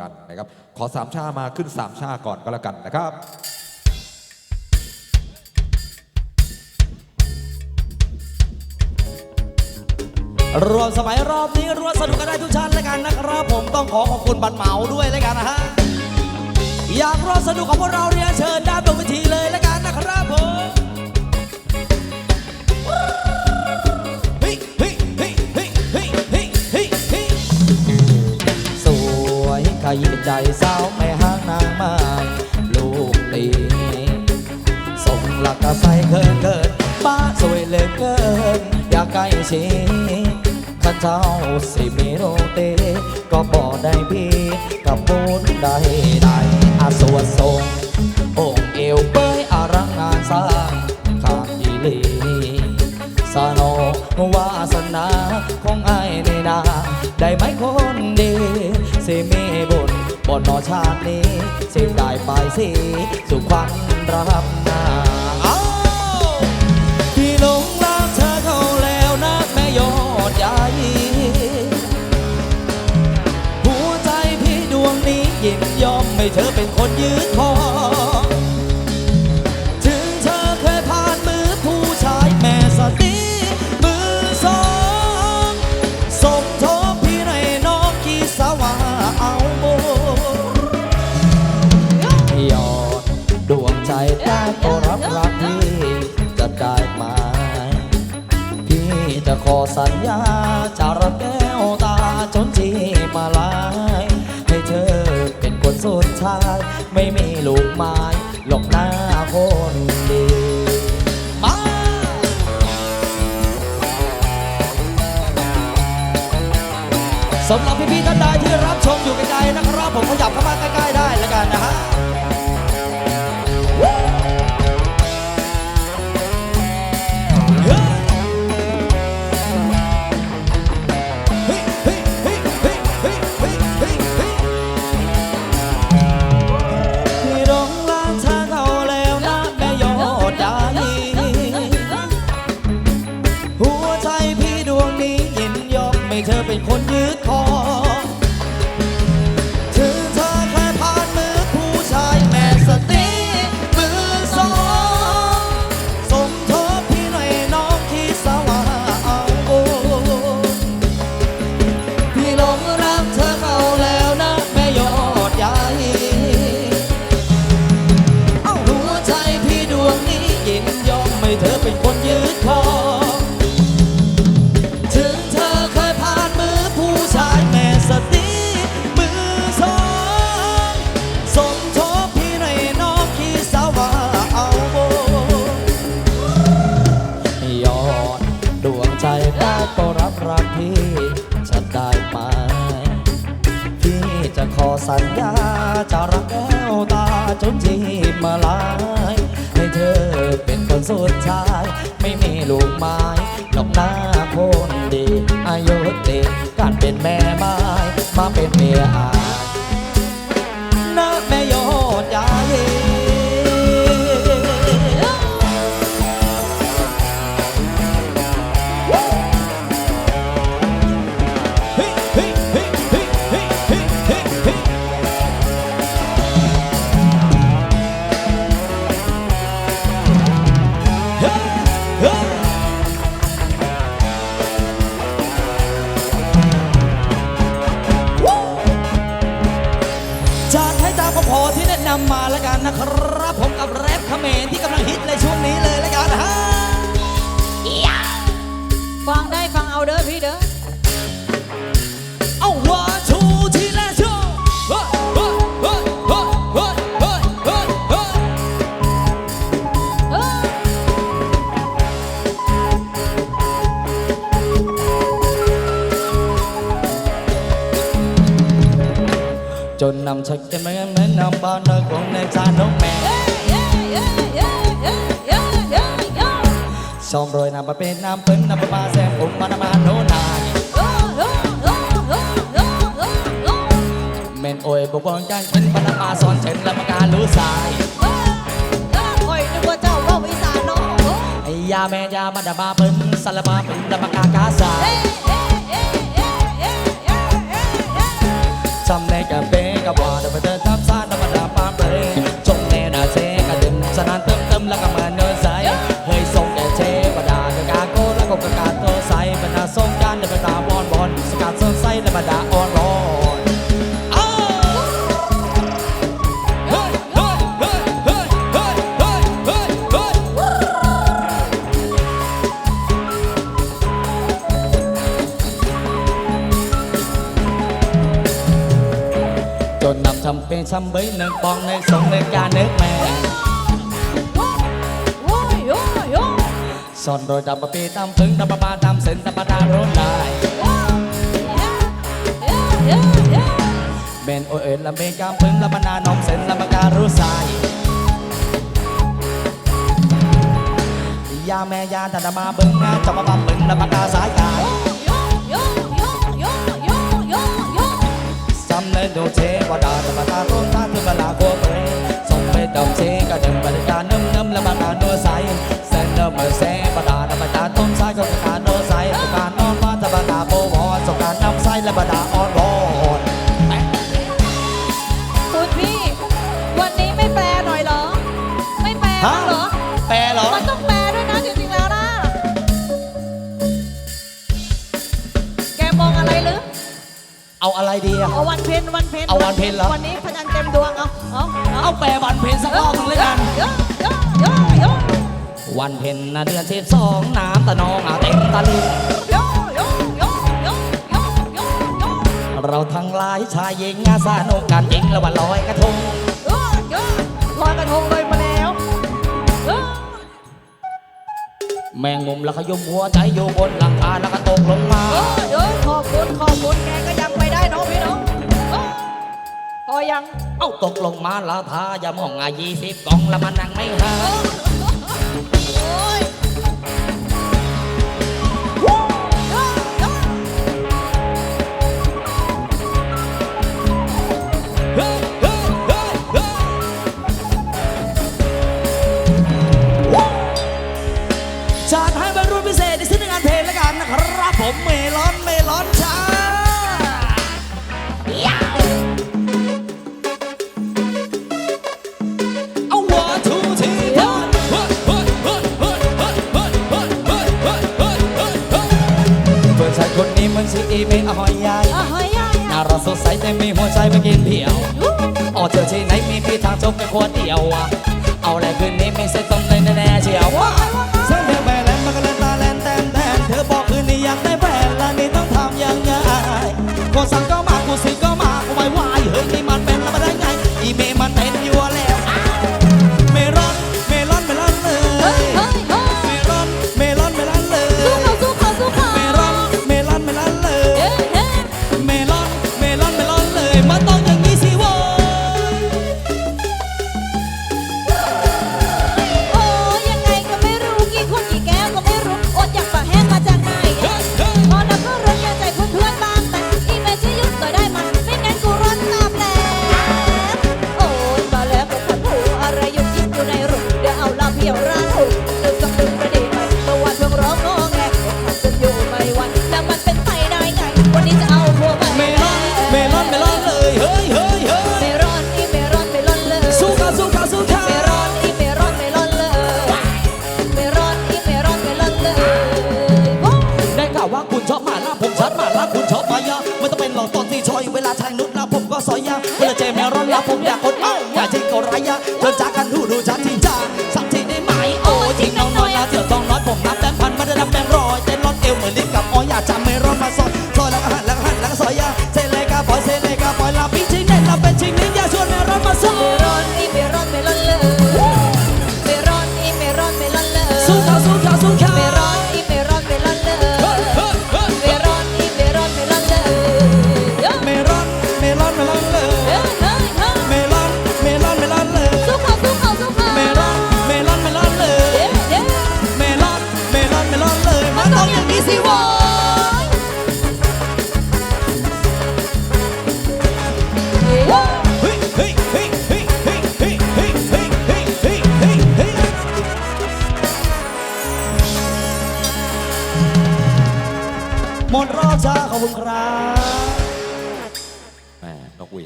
กันนะครับ ขอสามชามาขึ้นสามชาก่อนก็แล้วกันนะครับรวมสมัยรอบนี้รวมสนุกกันได้ทุกชั้นเลยกันนะครับ ผมต้องขอขอบคุณบันเหมาด้วยเลยกันนะฮะ อยากรวมสนุกของพวกเราเรียนเชิญด้ สาวแม่ห้างนางไม้ลูกตีส่งหลักกระใสเกินเกินป้าสวยเหลยเกิน อยากใกล้ชิดข้าเจ้าสิมีโรเต ก็บอกได้พี่กับบุญได้ได้อาสวดทรงองค์เอวเป้ยอารังงานสร้างข้างอีลีสนอวาสนาของไอ้ายในนา ได้ไหมคน นอชาตินี้สิได้ไปสิสุขวัญรับหนาเอ้าพี่หลงรักเธอเขาแล้วนะแม่ยอดใหญ่หัวใจพี่ดวงนี้ยินยอมให้เธอเป็นคนยืดคอ ได้ก็รับรักพี่จะได้ไหมพี่จะขอสัญญาจะรักแก้วตาจนที่มาลายให้เธอเป็นคนสุดท้าย ไม่มีลูกไม้หลบหน้าคนดีมาสำหรับพี่ๆท่านใดที่รับชมอยู่ไกลๆนะครับ ผมขยับเข้ามาใกล้ๆได้ ก็รับรักพี่จะได้ไหมพี่จะขอสัญญาจะรักแก้วตาจนที่มาลาย ให้เธอเป็นคนสุดท้าย ไม่มีลูกไม้หลอกหน้าคนดี อายุติการเป็นแม่ไม้มาเป็นเมียอา มรที่กำลังฮิตในช่วงนี้เลยแล้วกันฮะฟังได้ฟังเอาเด้อพี่เด้อเอาว่าชูทีละชูเฮ้ยเฮ้ยเฮ้ยเฮ้ยเฮ้ยเฮ้ยเฮ้ยเฮ้ยเออจนนำชักจะไม่เหมือนนำบ้านเธอคงในชาน้องแม่ ชอมโรยน้ำมาเป็นน้ำเปิ้นน้ำปลาแซมผมมาน้ำมาโนนายเออเออเออเออเออเออเออเมนโอยบกบองจังเป็นปานามาสอนเฉินและมาการรู้สายเออเออคอยนึกว่าเจ้าเว้าอีสานเนาะเออไอ้ยาแม่ยามาดาบาเปิ้นสารบาเป็นละมากากาสายจำในกะเบกับ សំបីនឹងបងនៅសុំនៅការនៅម៉ែសនរយតាមពីតាមពឹងតាមបាតាមសិនតាមបាតារនឡាយមែនអូអេឡាមេកាពឹងឡាបណានំសិនឡាបការូសាយយ៉ាមែយ៉ាតាតាមាបឹងណាចាំបាបឹងឡាបការសាយកាយសំនៅដូចទេបតាតាម ก็เดินบรรานุ่มนุ่และบางาโนสายเส้นเดิมือเส้นประดาน้ำปรดาต้มสายก็ประดาโนสายประดานอนว่าจะประดาโบวอนสงการน้ำสายและบระดาอ่อนบอนคุณพี่ วันนี้ไม่แปลหน่อยหรอ ไม่แปลหรอ แปลหรอ มันต้องแปลด้วยนะจริงๆแล้วนะ แกมองอะไรหรือ เอาอะไรดีอะเอาวันเพ็ญวันเพ็ญเอาวันเพ็ญเหรอ วันนี้พนันเต็มดวงเอา เอาแปรวันเพ็ญสักรอบหนึงเลยกัน วันเพ็ญนะเดือนสิบสองน้ำตะนองอาเต็มตะลิงเราทั้งหลายชายหญิงอาสาโนกันหญิงละวันลอยกระทง ลอยกระทงเลยมาแล้วแมงมุมแล้วขยมหัวใจอยู่บนหลังคาแล้วก็ตกลงมา ขอบคุณขอบคุณแกก็ยังไปได้น้องพี่น้อง อยัง เอาตกลงมาละทาอย่ามองอายี่สิบกองละมันนั่งไม่หา เป็นอหอยยายน่ารักสดใสแต่ไม่หัวใจไม่กินเพียวอ๋อเจอที่ไหนมีที่ทางจบไม่ควรเดียว เอาแหละคืนนี้ไม่ใช่ต้อง lá. ขอบคุณครับ